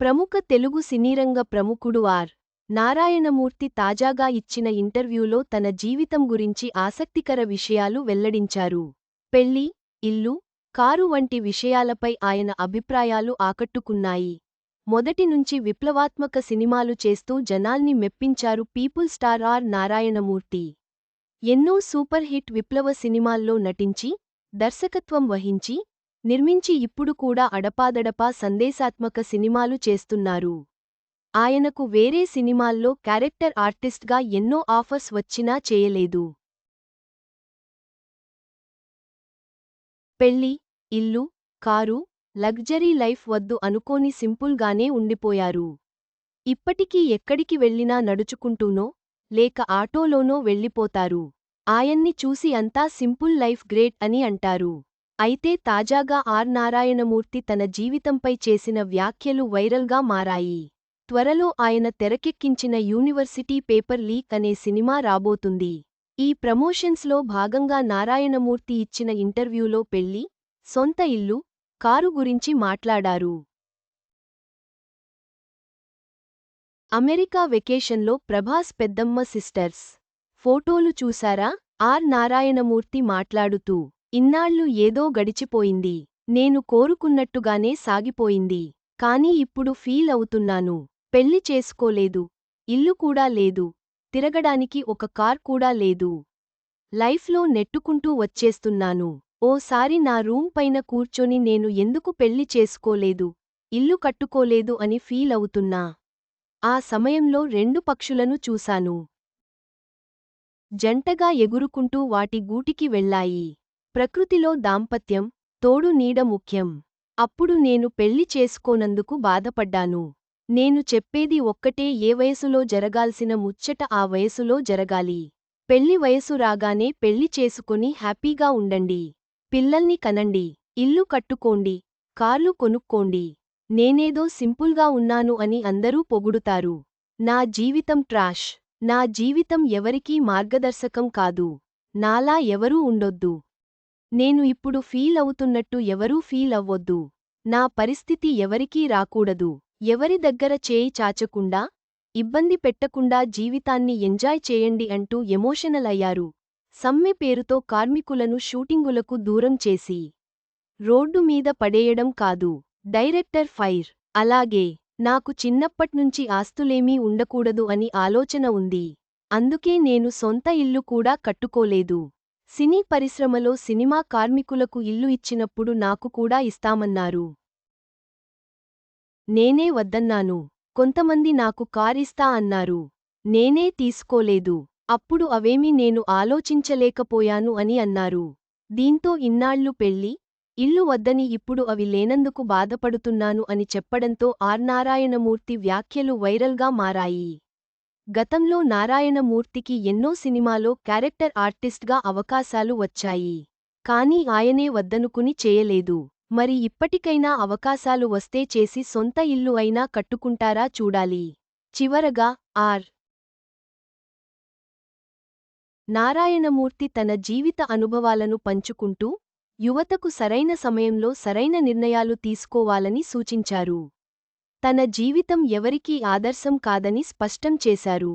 ప్రముఖ తెలుగు సినీరంగ ప్రముఖుడు ఆర్. నారాయణమూర్తి తాజాగా ఇచ్చిన ఇంటర్వ్యూలో తన జీవితం గురించి ఆసక్తికర విషయాలు వెల్లడించారు. పెళ్ళి ఇల్లు కారు వంటి విషయాలపై ఆయన అభిప్రాయాలు ఆకట్టుకున్నాయి. మొదటి నుంచి విప్లవాత్మక సినిమాలు చేస్తూ జనాల్ని మెప్పించారు పీపుల్ స్టార్ ఆర్. నారాయణమూర్తి. ఎన్నో సూపర్ హిట్ విప్లవ సినిమాల్లో నటించి దర్శకత్వం వహించి నిర్మించి ఇప్పుడు కూడా అడపాదడపా సందేశాత్మక సినిమాలు చేస్తున్నారు. ఆయనకు వేరే సినిమాల్లో క్యారెక్టర్ ఆర్టిస్ట్గా ఎన్నో ఆఫర్స్ వచ్చినా చేయలేదు. పెళ్ళి ఇల్లు కారు లగ్జరీ లైఫ్ వద్దు అనుకోని సింపుల్గానే ఉండిపోయారు. ఇప్పటికీ ఎక్కడికి వెళ్ళినా నడుచుకుంటూనో లేక ఆటోలోనో వెళ్ళిపోతారు. ఆయన్ని చూసి అంతా సింపుల్ లైఫ్ గ్రేట్ అని అంటారు. అయితే తాజాగా ఆర్. నారాయణమూర్తి తన జీవితంపై చేసిన వ్యాఖ్యలు వైరల్గా మారాయి. త్వరలో ఆయన తెరకెక్కించిన యూనివర్సిటీ పేపర్ లీక్ అనే సినిమా రాబోతుంది. ఈ ప్రమోషన్స్లో భాగంగా నారాయణమూర్తి ఇచ్చిన ఇంటర్వ్యూలో పెళ్ళి సొంత ఇల్లు కారు గురించి మాట్లాడారు. అమెరికా వెకేషన్లో ప్రభాస్ పెద్దమ్మ సిస్టర్స్. ఫోటోలు చూశారా? ఆర్. నారాయణమూర్తి మాట్లాడుతూ ఇన్నాళ్ళు ఏదో గడిచిపోయింది. నేను కోరుకున్నట్టుగానే సాగిపోయింది. కాని ఇప్పుడు ఫీల్ అవుతున్నాను. పెళ్ళి చేసుకోలేదు. ఇల్లు కూడా లేదు. తిరగడానికి ఒక కార్ కూడా లేదు. లైఫ్లో నెట్టుకుంటూ వచ్చేస్తున్నాను. ఓసారి నా రూమ్ పైన కూర్చొని నేను ఎందుకు పెళ్ళి చేసుకోలేదు? ఇల్లు కట్టుకోలేదు అని ఫీల్ అవుతున్నా. ఆ సమయంలో రెండు పక్షులను చూశాను. జంటగా ఎగురుకుంటూ వాటి గూటికి వెళ్ళాయి. ప్రకృతిలో దాంపత్యం తోడు నీడ ముఖ్యం. అప్పుడు నేను పెళ్ళి చేసుకోనందుకు బాధపడ్డాను. నేను చెప్పేది ఒక్కటే ఏ వయసులో జరగాల్సిన ముచ్చట ఆ వయసులో జరగాలి. పెళ్ళి వయసు రాగానే పెళ్ళి చేసుకుని హ్యాపీగా ఉండండి. పిల్లల్ని కనండి. ఇల్లు కట్టుకోండి. కార్లు కొనుక్కోండి. నేనేదో సింపుల్గా ఉన్నాను అని అందరూ పొగుడుతారు. నా జీవితం ట్రాష్. నా జీవితం ఎవరికీ మార్గదర్శకం కాదు. నాలా ఎవరూ ఉండొద్దు. నేను ఇప్పుడు ఫీల్ అవుతున్నట్టు ఎవరూ ఫీల్ అవ్వొద్దు. నా పరిస్థితి ఎవరికీ రాకూడదు. ఎవరి దగ్గర చేయి చాచకుండా ఇబ్బంది పెట్టకుండా జీవితాన్ని ఎంజాయ్ చేయండి అంటూ ఎమోషనల్ అయ్యారు సమ్మె పేరుతో కార్మికులను షూటింగులకు దూరం చేసి రోడ్డు మీద పడేయడం కాదు. Director fire. అలాగే నాకు చిన్నప్పట్నుంచి ఆస్తులేమీ ఉండకూడదు అని ఆలోచన ఉంది. అందుకే నేను సొంత ఇల్లు కూడా కట్టుకోలేదు. సినీ పరిశ్రమలో సినిమా కార్మికులకు ఇల్లు ఇచ్చినప్పుడు నాకు కూడా ఇస్తామన్నారు. నేనే వద్దన్నాను. కొంతమంది నాకు కారిస్తా అన్నారు. నేనే తీసుకోలేదు. అప్పుడు అవేమీ నేను ఆలోచించలేకపోయాను అని అన్నారు. దీంతో ఇన్నాళ్ళు పెళ్ళి ఇల్లు వద్దని ఇప్పుడు అవి లేనందుకు బాధపడుతున్నాను అని చెప్పడంతో ఆర్ నారాయణమూర్తి వ్యాఖ్యలు వైరల్గా మారాయి. గతంలో నారాయణమూర్తికి ఎన్నో సినిమాలో క్యారెక్టర్ ఆర్టిస్ట్గా అవకాశాలు వచ్చాయి. కానీ ఆయనే వద్దనుకుని చేయలేదు. మరి ఇప్పటికైనా అవకాశాలు వస్తే చేసి సొంత ఇల్లు అయినా కట్టుకుంటారా చూడాలి. చివరగా ఆర్. నారాయణమూర్తి తన జీవిత అనుభవాలను పంచుకుంటూ యువతకు సరైన సమయంలో సరైన నిర్ణయాలు తీసుకోవాలని సూచించారు. తన జీవితం ఎవరికీ ఆదర్శం కాదని స్పష్టం చేశారు.